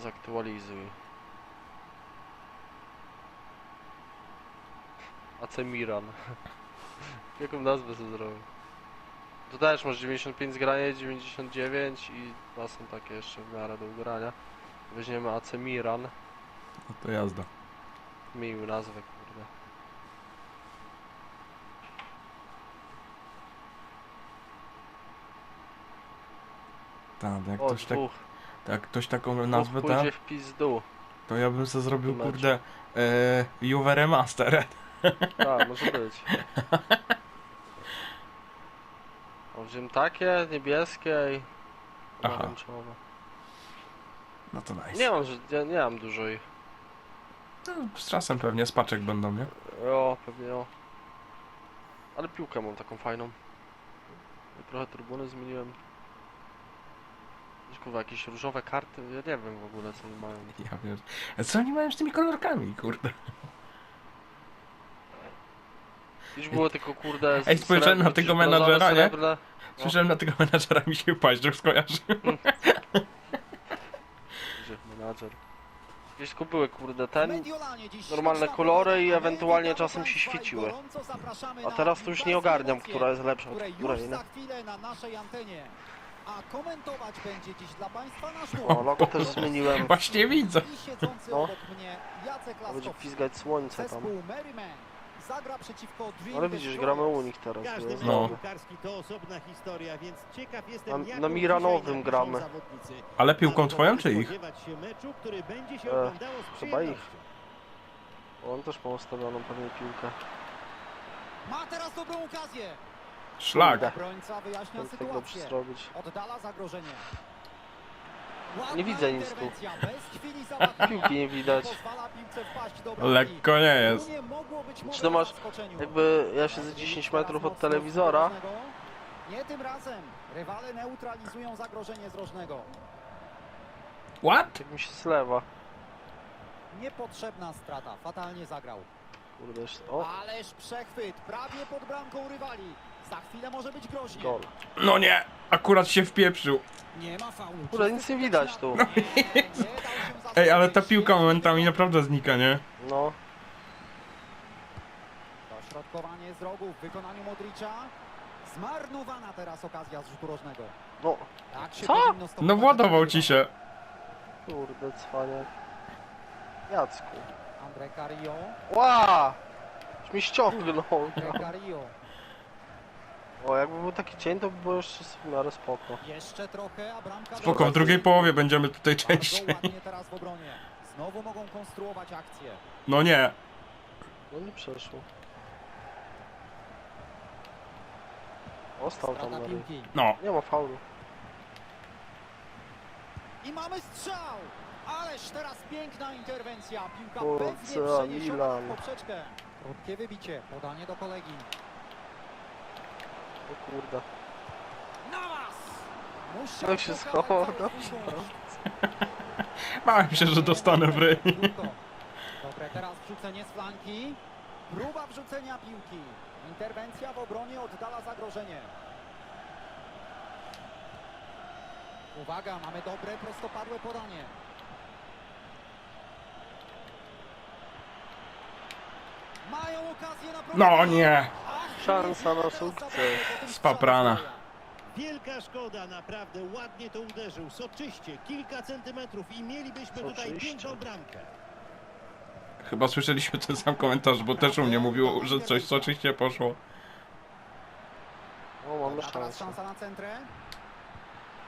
Zaktualizuj. AC Miran. Jaką nazwę sobie zrobił? To też masz 95 zgranie, 99 i dwa są takie jeszcze w miarę do ugrania. Weźmiemy AC Miran. No to jazda. Miły nazwę, kurde. Tak, jak O, ktoś, tak. Jak ktoś taką nazwę pójdzie w pizdu. to ja bym sobie zrobił, Mecz. kurde, e, Juve Remaster. Tak, może być. O, wziąłem takie, niebieskie i Aha. pomarańczowe. No to nice. Nie mam, ja nie mam dużo ich. No, z czasem pewnie spaczek będą, nie? O, pewnie o. Ale piłkę mam taką fajną. I trochę trybuny zmieniłem. Kurwa, jakieś różowe karty, ja nie wiem w ogóle co oni mają. Ja wiem. A co oni mają z tymi kolorkami, kurde? Już było tylko kurde... z- Ej, spojrzałem srebrne, na tego brązowe, menadżera, nie? srebrne. Słyszałem na tego menadżera mi się paździerz skojarzy. Gdzie menadżer? Gdzieś tylko były kurde ten. Normalne kolory i ewentualnie czasem się świeciły. A teraz to już nie ogarniam, która jest lepsza od które której, nie? A komentować będzie dziś dla Państwa nasz O, logo też zmieniłem. Właśnie widzę. I siedzący No. obok mnie Jacek A będzie Laskowski. pizgać słońce tam. Zespół Merryman zagra przeciwko Dream Ale widzisz, Destroyers. gramy u nich teraz. Każdy to jest No. piłkarski to osobna historia, więc ciekaw jestem, Na- jaką na Miranowym dzisiaj gramy. zawodnicy. Ale piłką twoją czy ich? spodziewać się meczu, który będzie się E, oglądało z chyba ich. przyjemnością. On też ma ustawioną pewnie piłkę. Ma teraz dobrą okazję. Szlak. Obrońca wyjaśnia tego sytuację. zrobić. Oddala zagrożenie. Nie widzę nic tu. Piłki nie widać. Lekko nie jest. Tu nie mogło być mowy Czy to masz o zaskoczeniu. Jakby ja siedzę 10 metrów od telewizora. Nie tym razem. Rywale neutralizują zagrożenie z rożnego. What? Tak mi się zlewa. Niepotrzebna strata. Fatalnie zagrał. Kurde, jeszcze- o, Ależ przechwyt. Prawie pod bramką rywali. Za chwilę może być groźnie. gol. No nie, akurat się wpieprzył. Nie ma faulu. Kurde, nic nie widać tu. Nie, nie dał się Ej, ale ta piłka momentami naprawdę znika, nie? No, Dośrodkowanie z rogu w wykonaniu Modricza. Zmarnowana teraz okazja z rzutu rożnego. no, Tak się Co? powinno stopować No władował ci się. kurde, cwaniak. Jacku. Andre Carillo. Ła! Już mi ściągnął. Andre Carillo. O, jakby był taki cień, to by było jeszcze w miarę spoko. Jeszcze trochę, a bramka... Spoko, w drugiej połowie będziemy tutaj Bardzo częściej. ładnie teraz w obronie. Znowu mogą konstruować akcję. No nie. No nie przeszło. Ostał tam Strata piłki. No. Nie ma faulu. I mamy strzał! Ależ teraz piękna interwencja. Piłka Kurczę, pewnie przeniesiona Milan. na poprzeczkę. Krótkie wybicie, podanie do kolegi. O kurde. Tak się schował, koszt. Bałem się, że dostanę w ryj. Dobre, teraz wrzucenie z flanki. Próba wrzucenia piłki. Interwencja w obronie oddala zagrożenie. Uwaga, mamy dobre, prostopadłe podanie. Mają okazję na No nie. Szansa na sukces. Spaprana. strzale Wielka szkoda, naprawdę ładnie to uderzył, soczyście, kilka centymetrów i mielibyśmy tutaj Soczyście. piękną bramkę. Chyba słyszeliśmy ten sam komentarz, bo też u mnie mówił, że coś soczyście poszło. O, mamy Dobra, teraz szansę. szansa na centrę.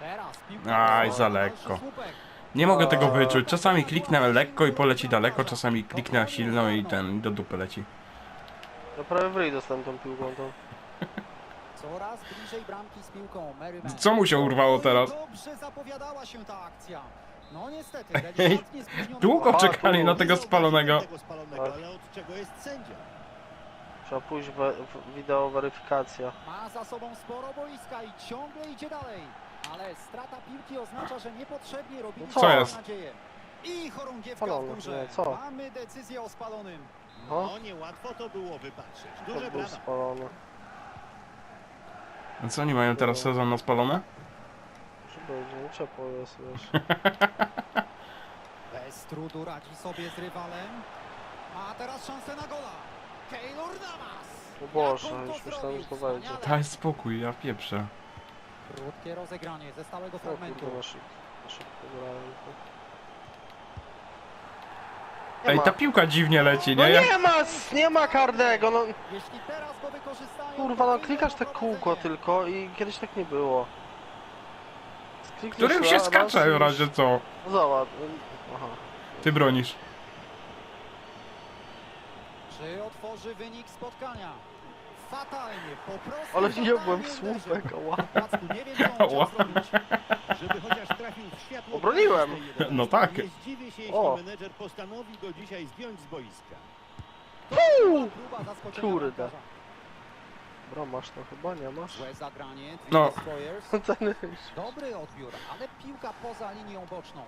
Teraz piłka. Aj, za lekko. słupek. Nie mogę tego wyczuć. Czasami kliknę lekko i poleci daleko, czasami kliknę silno i ten do dupy leci. Ja prawie w ryj dostałem tą piłką tą. Coraz bliżej bramki z piłką. Merryman. Co mu się urwało teraz? Dobrze zapowiadała się ta akcja. No niestety, delikatnie Długo czekali na tego spalonego. Tego spalonego, ale od czego jest sędzia? Trzeba pójść we, w wideo weryfikacja. Ma za sobą sporo boiska i ciągle idzie dalej. Ale strata piłki oznacza, że niepotrzebnie robili Co sobie jest? nadzieję. I chorągiewka w górze. nie, co? Mamy decyzję o spalonym. O, No niełatwo to było wypatrzeć. to Duże był brawa. spalony. A co oni mają teraz sezon na spalone? Będzie, nie ciepło jest, wiesz. trudu radzi sobie z rywalem. Ma teraz szansę na gola. Keylor Navas. O Boże, Jak on już to myślałem, że to zrobił? wejdzie. Daj spokój, ja pieprzę. Krótkie rozegranie ze stałego O fragmentu. kurde, na szybko, na szybko grałem. Ej, ta piłka dziwnie leci, No nie? Ja... nie ma, nie ma karnego, no Jeśli teraz go wykorzystają, kurwa, no klikasz te kółko tylko i kiedyś tak nie było. Klikniesz Którym się raz, skacze w razie co? No Zobacz. Aha. Ty bronisz. Czy otworzy wynik spotkania? Fatalnie, po prostu Ale byłem w słupek, nie wiem, co on Ała. chciał zrobić. Żeby chociaż trafił w światło. Obroniłem. jedenastki. No tak. Nie zdziwię się, jeśli O. menedżer postanowi go dzisiaj zdjąć z boiska. Próba zaskoczenia Kurde. bramkarza. Bro, masz to chyba, nie masz? Złe zagranie, No. Ceny. Dobry odbiór, ale piłka poza linią boczną.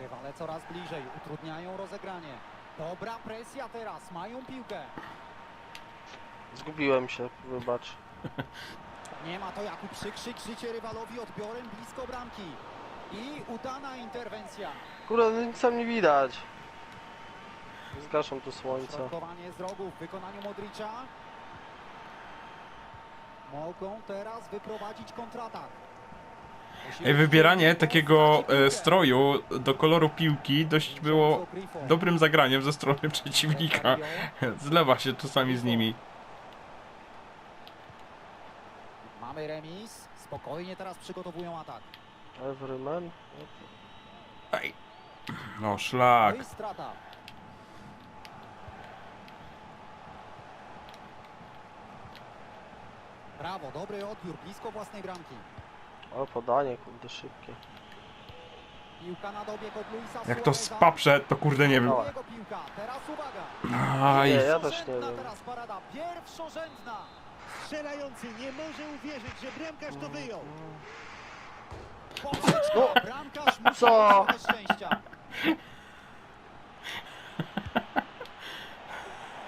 Rywale coraz bliżej, utrudniają rozegranie. Dobra presja teraz, mają piłkę. Zgubiłem się, wybacz. Nie ma to jak przykrzyć życie rywalowi odbiorem blisko bramki. I udana interwencja. Kurde, no nic tam nie widać. Zgaszam tu słońce. Środkowanie z rogu w wykonaniu Modricza. Mogą teraz wyprowadzić kontratak. Ej, wybieranie takiego e, stroju do koloru piłki dość było dobrym zagraniem ze strony przeciwnika. Zlewa się czasami z nimi. Mamy remis. Spokojnie teraz przygotowują atak. Everyman? Ej. No szlak. No i strata. Brawo, dobry odbiór, blisko własnej bramki. Ale podanie, kurde, szybkie. Piłka na dobieg od Luisa Jak to Suareza. spaprze, to kurde nie wiem. Dawaj. Jego piłka, teraz uwaga. Aj. Nie, ja też nie Pierwszorzędna wiem. teraz parada, pierwszorzędna. Strzelający nie może uwierzyć, że bramkarz to wyjął. Bramkarz musi Co? mieć trochę szczęścia.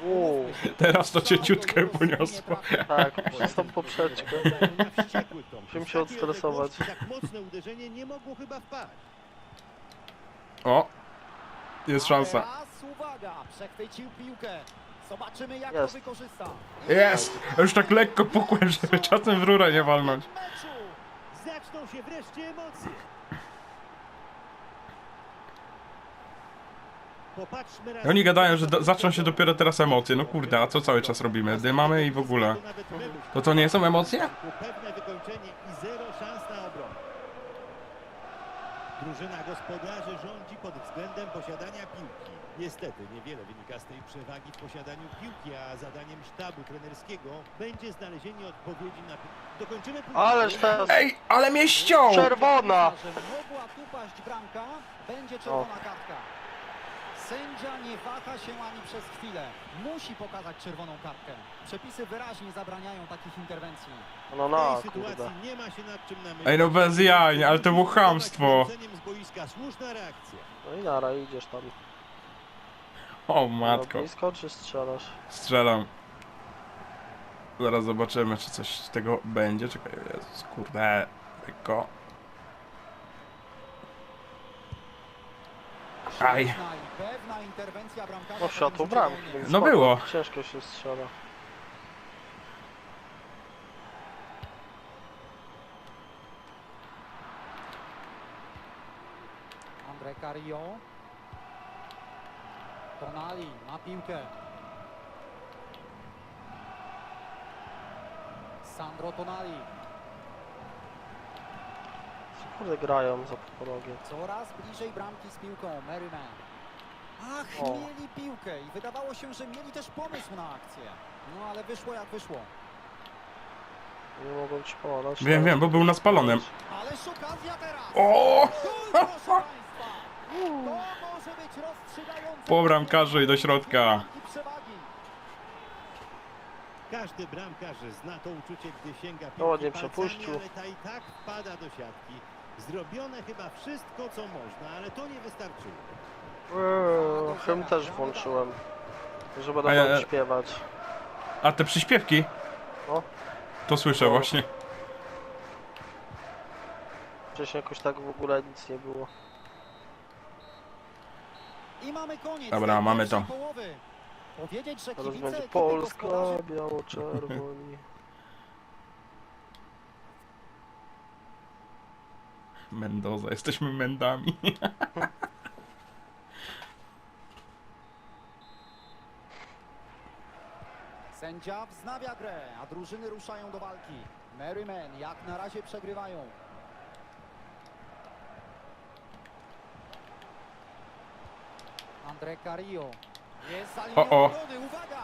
Uuu, Teraz to cię ciutkę poniosło. tak, przez tą poprzeczkę. Na wściekłych Tom. Musimy się odstresować. odległości Tak mocne uderzenie nie mogło chyba wpaść. O. Jest szansa. Teraz uwaga, przechwycił piłkę. Zobaczymy jak Jest. to wykorzysta. Jest! Już tak lekko pukłem, żeby czasem w rurę nie walnąć. Zaczną się wreszcie emocje. Popatrzmy raz. I Oni gadają, że do, zaczną się dopiero teraz emocje. No kurde, a co cały czas robimy? Dymamy i w ogóle. To to nie są emocje? Pewne wykończenie i zero szans na obronę. Drużyna gospodarzy rządzi pod względem posiadania piłki. Niestety niewiele wynika z tej przewagi w posiadaniu piłki, a zadaniem sztabu trenerskiego będzie znalezienie odpowiedzi na... Dokończymy później. Ależ teraz Ej, ale mnie ściął! czerwona! Że mogła tu paść bramka, będzie czerwona kartka. Sędzia nie waha się ani przez chwilę. Musi pokazać czerwoną kartkę. Przepisy wyraźnie zabraniają takich interwencji. No W no, tej kurde. sytuacji nie ma się nad czym. Ej, no bez jaj, ale to było chamstwo. Wyrzuceniem z boiska słuszna reakcja. No i nara, idziesz tam. O No, matko, blisko czy strzelasz? strzelam. Zaraz zobaczymy, czy coś z tego będzie. Czekaj, Jezus, kurde. Lekko. Aj. No światło bramki, więc No spoko. było. Ciężko się strzela. André Carillo. Tonali ma piłkę. Sandro Tonali. Co kurde grają za podporogiem? Coraz bliżej bramki z piłką. Merriman. Ach, O. mieli piłkę i wydawało się, że mieli też pomysł na akcję. No ale wyszło jak wyszło. Nie mogą ci podać. Wiem, wiem, bo był na spalonym. Ależ okazja teraz! O! Gol, proszę Państwa! To może być rozstrzygające... Po bramkarzu i do środka. Każdy bramkarz zna to uczucie, gdy sięga piłki ładnie palcami, przepuścił. ale ta i tak wpada do siatki. Zrobione chyba wszystko, co można, ale to nie wystarczyło. Eee, Hymn też włączyłem. Że będę A ja- śpiewać. A te przyśpiewki? No. To słyszę No. właśnie. Wcześniej jakoś tak w ogóle nic nie było. I mamy koniec. Dobra, tej mamy pierwszej to. Połowy. Powiedzieć, że Teraz kibice będzie Polska, biało-czerwoni. Mendoza, jesteśmy Mendami. Sędzia wznawia grę, a drużyny ruszają do walki. Merrymen jak na razie przegrywają. Andre Carillo. Jest za linią O, uwaga!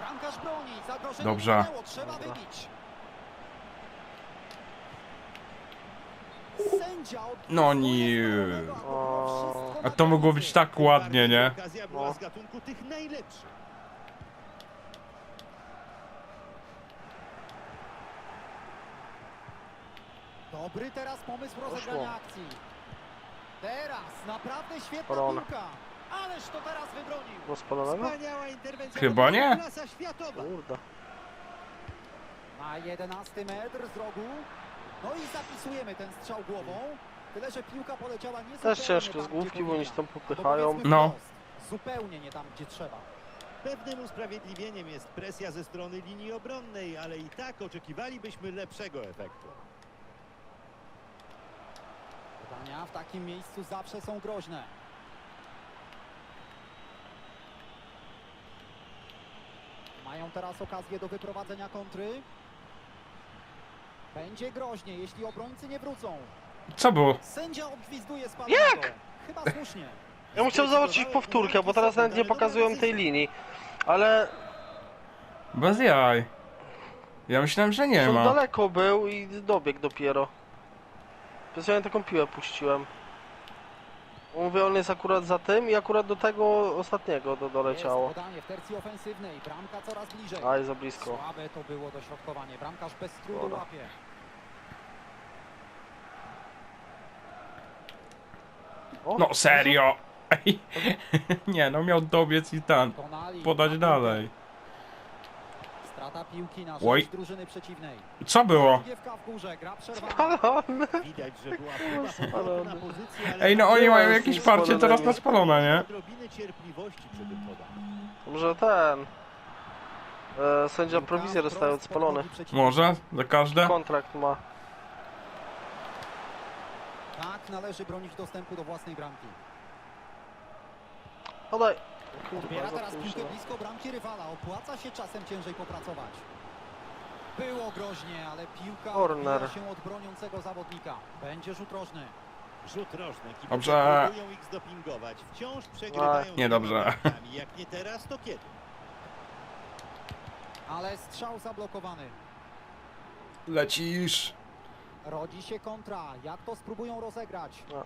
Bramkarz broni, zagrożenie Dobrze. trzeba wybić. Sędzia odpisuje No nie. a to było mogło być tak ładnie, nie? No. z gatunku tych najlepszych. Dobry teraz pomysł rozegrania akcji. Teraz naprawdę świetna Korona. piłka. Ależ to teraz wybronił. Spalonego? Wspaniała interwencja. Chyba nie. Klasa światowa. Kurde. Na 11 metr z rogu. No i zapisujemy ten strzał głową. Tyle, że piłka poleciała nie Też ciężko z główki, bo oni się tam popychają. No. Zupełnie nie tam, gdzie trzeba. Pewnym usprawiedliwieniem jest presja ze strony linii obronnej, ale i tak oczekiwalibyśmy lepszego efektu. Podania w takim miejscu zawsze są groźne. Mają teraz okazję do wyprowadzenia kontry. Będzie groźnie, jeśli obrońcy nie wrócą. Co było? Sędzia obgwizduje. Jak? Chyba słusznie. Ja chciał zobaczyć powtórkę, bo teraz nawet nie pokazują tej linii. Ale Bez jaj. Ja myślałem, że nie on ma. daleko był i dobiegł dopiero. Specjalnie taką piłę puściłem. Mówię, on jest akurat za tym i akurat do tego ostatniego do, doleciało. Jest podanie w tercji ofensywnej. Bramka coraz bliżej. Aj, za blisko. Słabe to było dośrodkowanie. Bramkarz bez trudu Dobra. łapie. O, No serio! Ej. Nie, no miał dobiec i ten. Tonali. Podać dalej. Strata piłki na Oj. rzecz drużyny przeciwnej. Co było? Piłka w górze, gra przerwana. Spalony. Widać, że była próba powrotu na pozycję, ale Ej, no oni Nie, mają jakieś parcie teraz na spalone, nie? odrobiny cierpliwości przy tym podaniu. Może ten... E, sędzia prowizję dostaje od spalony. Może? Za każde? Kontrakt ma. Tak należy bronić dostępu do własnej bramki. Podaj. Odbiera teraz piłkę blisko bramki rywala. Opłaca się czasem ciężej popracować. Było groźnie, ale piłka odbija się od broniącego zawodnika. Będzie rzut rożny. Rzut rożny. Kibice Dobrze. próbują ich zdopingować. Wciąż przegrywają. niedobrze. Jak nie teraz, to kiedy? Ale strzał zablokowany. Lecisz. Rodzi się kontra. Jak to spróbują rozegrać? No.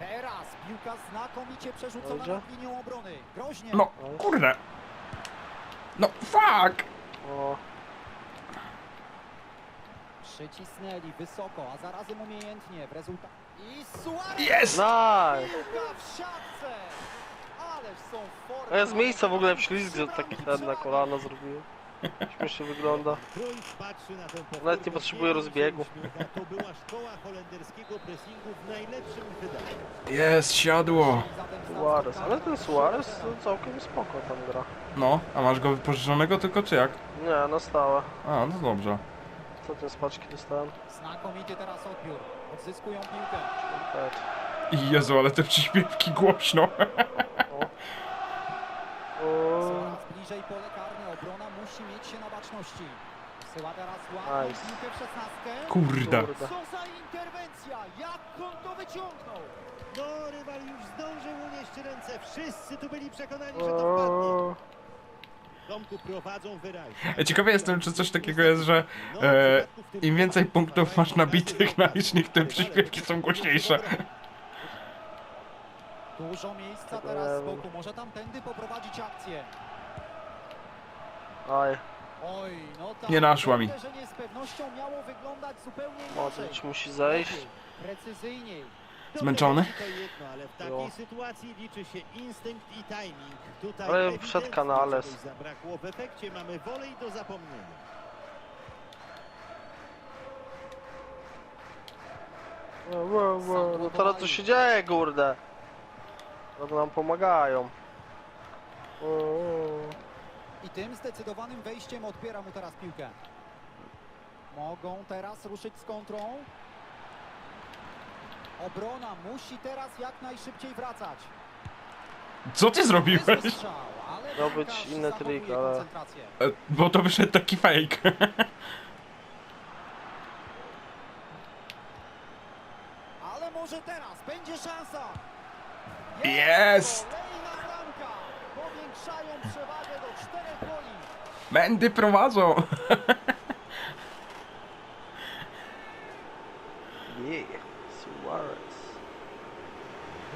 Teraz piłka znakomicie przerzucona Dobrze. nad linią obrony. Groźnie. No, kurde. No, fuck! O, Przycisnęli wysoko, a zarazem umiejętnie w rezultacie. I Suarez! Jest! nice! Piłka w siatce! Ależ są formy. A ja z miejsca w ogóle ślizg taki ten na kolano zrobiłem. Śmiesznie wygląda. Nawet nie potrzebuje rozbiegu. Uśmiecha. To była szkoła holenderskiego pressingu w najlepszym wydaniu. Jest, siadło. Suarez, ale ten Suarez to całkiem spoko tam gra. No, a masz go wypożyczonego tylko czy jak? Nie, na stałe. A, no dobrze. Co ten z paczki dostałem? Znakomity teraz odbiór. Odzyskują piłkę. Tak. I Jezu, ale te przyśpiewki głośno. O, Coraz bliżej pole karne. Obrona musi mieć się na baczności. Wysyła teraz ładną Nice. piłkę w szesnastkę. Kurde. kurde. Co za interwencja! Jak on to wyciągnął? No, rywal już zdążył unieść ręce. Wszyscy tu byli przekonani, że to wpadnie. O, Tomku prowadzą wyraźnie. Ja ciekawy jestem, czy coś takiego jest, że No, e, im więcej punktów masz nabitych na licznik, tym przyśpiewki są głośniejsze. Dużo miejsca teraz z boku. Może tamtędy poprowadzić akcję. Oj, no tak. Nie naszła mi. Uderzenie z pewnością miało wyglądać zupełnie inaczej. Modric musi zejść. Precyzyjniej. Zmęczony? to jedno, ale w takiej Jo. sytuacji liczy się instynkt i timing. Tutaj Ale ewidentnie wszedł Canales. czegoś zabrakło. W efekcie mamy wolej do zapomnienia. Wo, wo, wo. No teraz co się dzieje, kurde? Teraz nam pomagają. O, o. I tym zdecydowanym wejściem odbiera mu teraz piłkę. Mogą teraz ruszyć z kontrą. Obrona musi teraz jak najszybciej wracać. Co ty zrobiłeś? Strzał, inny zachowuje trik, ale- koncentrację. E, Bo to wyszedł taki fake. Ale może teraz będzie szansa. Jest! Powiększają przewagę do czterech goli. Będy prowadzą. Yeah, Suarez.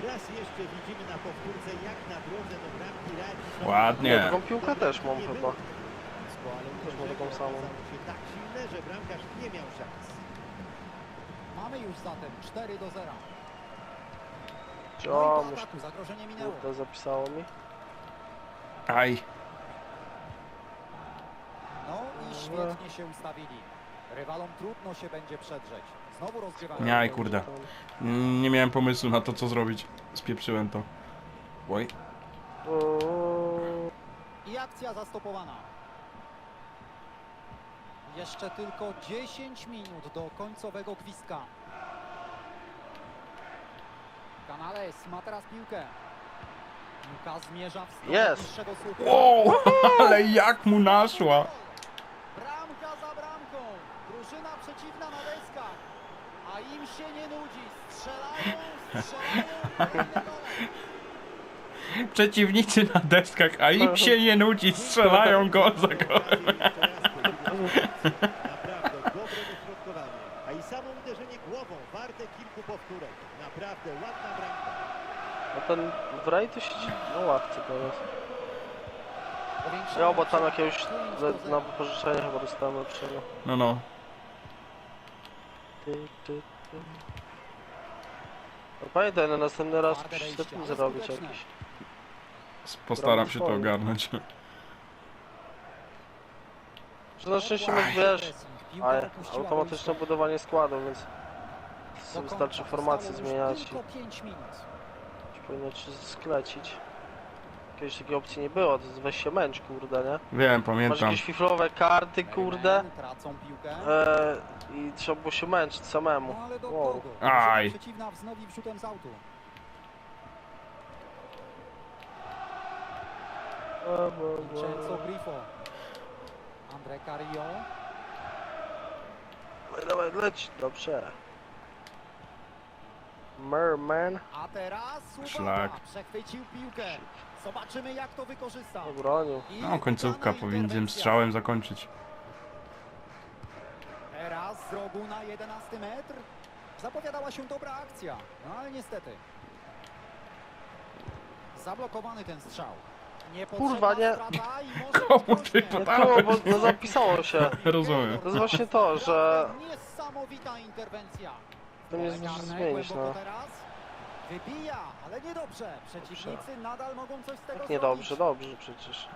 Raz jeszcze widzimy na powtórce, jak na drodze do bramki radzi sobie Ładnie. Ja taką piłkę też mam Nie chyba. Też mam uderzenie taką samą. się tak silne, że bramkarz nie miał szans. Mamy już zatem 4 do 0. Czy No o, i po muszę... ataku zagrożenie minęło. Kurde, zapisało mi. Aj. No i świetnie się ustawili. Rywalom trudno się będzie przedrzeć. Znowu rozgrywają. Aj, kurde. Nie miałem pomysłu na to, co zrobić. Spieprzyłem to. Oj. I akcja zastopowana. Jeszcze tylko 10 minut do końcowego gwizdka. Canales ma teraz piłkę. Piłka zmierza w stronę Jest. Wow, ale jak mu naszła. Bramka za bramką. Drużyna przeciwna na deskach. A im się nie nudzi. Strzelają, strzelają. Przeciwnicy na deskach, a im się nie nudzi, strzelają gol za golem. Naprawdę dobre dośrodkowanie. A i samo uderzenie głową warte kilku powtórek. Naprawdę ładna bramka. No ten Wrej to siedzi na ławce teraz. Ja, bo tam jakiegoś do 5 do za- 0. na wypożyczenie chyba dostałem lepszego. No, no. Ty, ty, ty. No pamiętaj, na następny raz musisz setting ale zrobić jakiś. Postaram się to ogarnąć. Że na szczęście masz, wiesz, ale automatyczne budowanie składu, więc wystarczy formację zmieniać i Tylko 5 minut. Powinno ci sklecić. Kiedyś takiej opcji nie było, to jest weź się męcz, kurde, nie? Wiem, Masz pamiętam. jakieś fiflowe karty, kurde, Tracą piłkę. e, i trzeba było się męczyć samemu. No ale do Wow. kogo? Aj. Przeciwna wznowi wrzutem z autu. Vincenzo Grifo. Andre Carrillo. Dawaj, dawaj, leć, dobrze. Merman, A teraz uwaga, Szlak. przechwycił piłkę. Zobaczymy jak to wykorzysta. obronił. I No, końcówka udana powinien tym interwencja. strzałem zakończyć. Teraz z rogu na 11 metr. Zapowiadała się dobra akcja, no ale niestety. Zablokowany ten strzał. Kurwa, nie. strata i może być Komu ty groźnie. No podałeś? było, bo no zapisało się. Rozumiem. To jest właśnie to, że Niesamowita interwencja. To nie zdąży zmienić, no. Wybija, ale niedobrze. Przeciwnicy nadal mogą coś z tego Jak zrobić. niedobrze, dobrze przecież.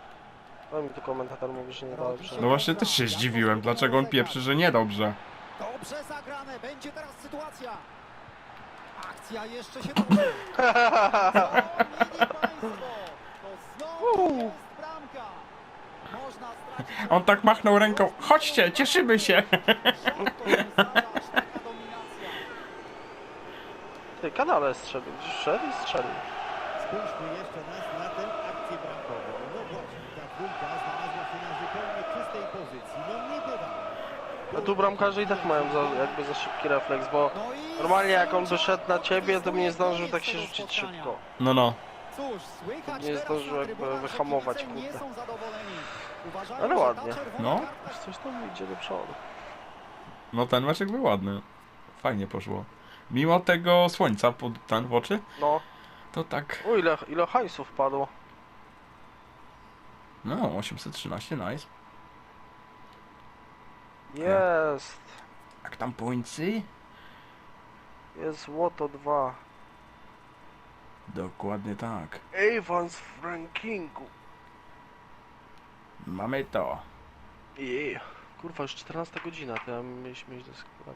No mi tu komentator mówi, że niedobrze. No właśnie też się zdziwiłem, dlaczego on pieprzy, że niedobrze. Dobrze zagrane, będzie teraz sytuacja. Akcja jeszcze się toczy. Co mieli państwo? To znowu jest bramka. Można stracić... On tak machnął ręką. Chodźcie, cieszymy się. Ty, kanale strzelił, gdzieś wszedł i strzelił. Spójrzmy jeszcze raz na tę akcję bramkową. No właśnie, ta dwójka znalazła się na zupełnie czystej pozycji. No nie bywało. A tu bramkarze i tak mają za, jakby za szybki refleks, bo No normalnie jak on wyszedł na ciebie, to by nie zdążył tak się rzucić szybko. No, no. Cóż, słychać Nie zdążył jakby wyhamować, nie kurde. są zadowoleni. Uważają, Ale że ładnie. czerwona No. kartka coś tam idzie do przodu. No ten meczek był ładny. Fajnie poszło. Mimo tego słońca pod ten w oczy, No, to tak. o ile, ile hajsów padło. No, 813, nice. Jest, Jak tam pońcy? jest złoto 2. Dokładnie tak. Avans w rankingu. Mamy to. Yeah. Kurwa, już 14 godzina, to ja mieliśmy mieć do sklepu.